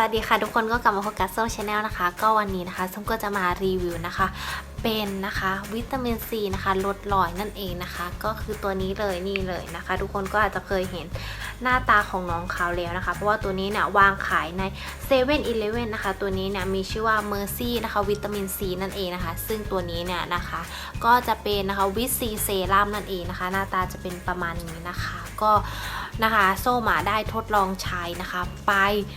วัสดีค่ะทุกคนก็กลับมาพบกับโซ่ชาแนลนะคะ ก็วันนี้นะคะส้มก็จะมารีวิวนะคะ เป็นนะคะวิตามินซีนะคะลดรอยนั่นเองนะคะ ก็คือตัวนี้เลยนี่เลยนะคะ ทุกคนก็อาจจะเคยเห็นหน้าตาของน้องเขาแล้วนะคะ เพราะว่าตัวนี้เนี่ยวางขายใน7 e เ e ่ e อนะคะ ตัวนี้เนี่ยมีชื่อว่าเมอร์ซี่นะคะวิตามินซีนั่นเองนะคะ ซึ่งตัวนี้เนี่ยนะคะ ก็จะเป็นนะคะวิตซีเซรั่มนั่นเองนะคะ หน้าตาจะเป็นประมาณนี้นะคะ ก็ นะคะ โซมาได้ทดลองใช้นะคะไป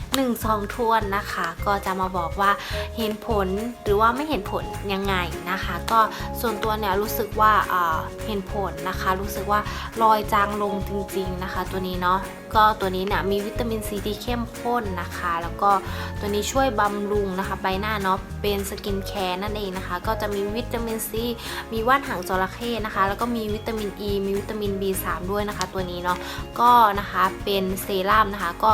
1 2ทวนนะคะ ก็จะมาบอกว่าเห็นผลหรือว่าไม่เห็นผลยังไงนะคะ ก็ส่วนตัวเนี่ยรู้สึกว่าเอ่อเห็นผลนะคะ รู้สึกว่ารอยจางลงจริง ๆนะคะ ตัวนี้เนาะก็ตัวนี้เนี่ยมีวิตามินซีที่เข้มข้นนะคะ แล้วก็ตัวนี้ช่วยบำรุงนะคะใบหน้าเนาะเป็นสกินแคร์นั่นเองนะคะ ก็จะมีวิตามินซีมีว่านหางจระเข้นะคะ แล้วก็มีวิตามินอ e, ีมีวิตามิน B3 ด้วยนะคะ ตัวนี้เนาะก็นะคะเป็นเซรั่มนะคะ ก็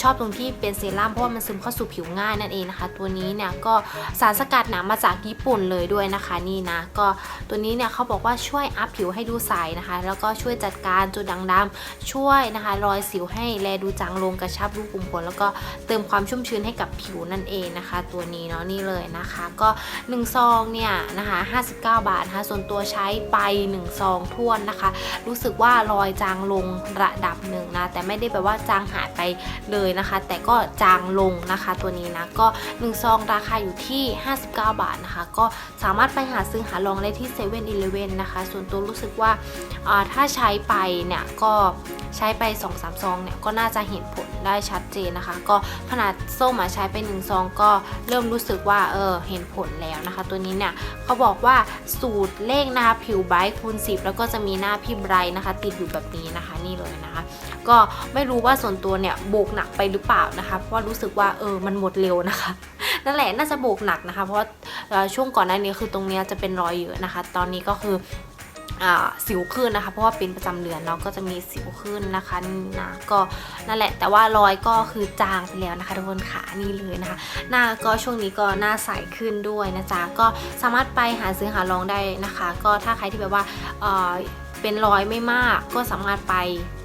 ชอบตรงที่เป็นเซรั่มเพราะว่ามันซึมเข้าสู่ผิวง่ายนั่นเองนะคะ ตัวนี้เนี่ยก็สารสกัดหนามาจากญี่ปุ่นเลยด้วยนะคะนี่นะก็ตัวนี้เนี่ยเขาบอกว่าช่วยอัพผิวให้ดูใสนะคะ แล้วก็ช่วยจัดการจุดด่างดำช่วยนะคะ รอยสิวให้แลดูจางลงกระชับรูขุมขนแล้วก็เติมความชุ่มชื้นให้กับผิวนั่นเองนะคะ ตัวนี้เนาะนี่เลยนะคะ ก็1ซองเนี่ยนะคะ59 บาทนะคะส่วนตัวใช้ไป1ซองท่วนนะคะ รู้สึกว่ารอยจางลงระดับหนึ่งนะแต่ไม่ได้แบบว่าจางหายไปเลยนะคะ แต่ก็จางลงนะคะตัวนี้นะก็1ซองราคาอยู่ที่ 59 บาทนะคะ ก็สามารถไปหาซื้อหาลองได้ที่7 e เ e ่ e อนะคะ ส่วนตัวรู้สึกว่าถ้าใช้ไปเนี่ยก็ใช้ไป2-3ซองเนี่ยก็น่าจะเห็นผลได้ชัดเจนนะคะ ก็ขนาดส้มมาใช้ไป1ซองก็เริ่มรู้สึกว่าเออเห็นผลแล้วนะคะ ตัวนี้เนี่ยเขาบอกว่าสูตรเลขนะคะผิวไบรท์คูณ 10 แล้วก็จะมีหน้าพี่ไบรท์นะคะ ติดอยู่แบบนี้นะคะนี่เลยนะคะ ก็ไม่รู้ว่าส่วนตัวเนี่ยโบกหนักไปหรือเปล่านะคะเพราะารู้สึกว่าเออมันหมดเร็วนะคะนั่นแหละน่าจะโบกหนักนะคะ เพราะช่วงก่อนหน้านี้คือตรงเนี้ยจะเป็นรอยเยอะนะคะ ตอนนี้ก็คือ สิวขึ้นนะคะ เพราะว่าเป็นประจำเดือนเนาะก็จะมีสิวขึ้นนะคะนะก็นั่นแหละแต่ว่ารอยก็คือจางไปแล้วนะคะทุกคนขานี่เลยนะคะ หน้าก็ช่วงนี้ก็หน้าใสขึ้นด้วยนะจ๊ะก็สามารถไปหาซื้อหาลองได้นะคะ ก็ถ้าใครที่แบบว่าเป็นรอยไม่มากก็สามารถไป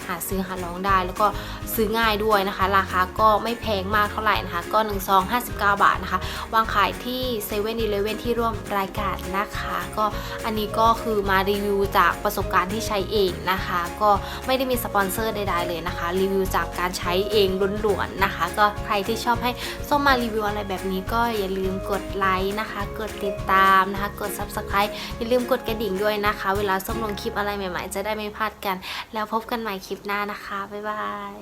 หาซื้อหาลองได้ แล้วก็ ซื้อง่ายด้วยนะคะ ราคาก็ไม่แพงมากเท่าไหร่นะคะ ก็1ซอง59 บาทนะคะ วางขายที่7 e เ e ่ e อที่ร่วมรายการนะคะ ก็อันนี้ก็คือมารีวิวจากประสบการณ์ที่ใช้เองนะคะ ก็ไม่ได้มีสปอนเซอร์ใดๆเลยนะคะ รีวิวจากการใช้เองล้วนๆนะคะ ก็ใครที่ชอบให้ส้มมารีวิวอะไรแบบนี้ก็อย่าลืมกดไลค์นะคะ กดติดตามนะคะ กด subscribe อย่าลืมกดกระดิ่งด้วยนะคะ เวลาส้มลงคลิปอะไรใหม่ๆ จะได้ไม่พลาดกัน แล้วพบกันใหม่คลิปหน้านะคะ บ๊ายบาย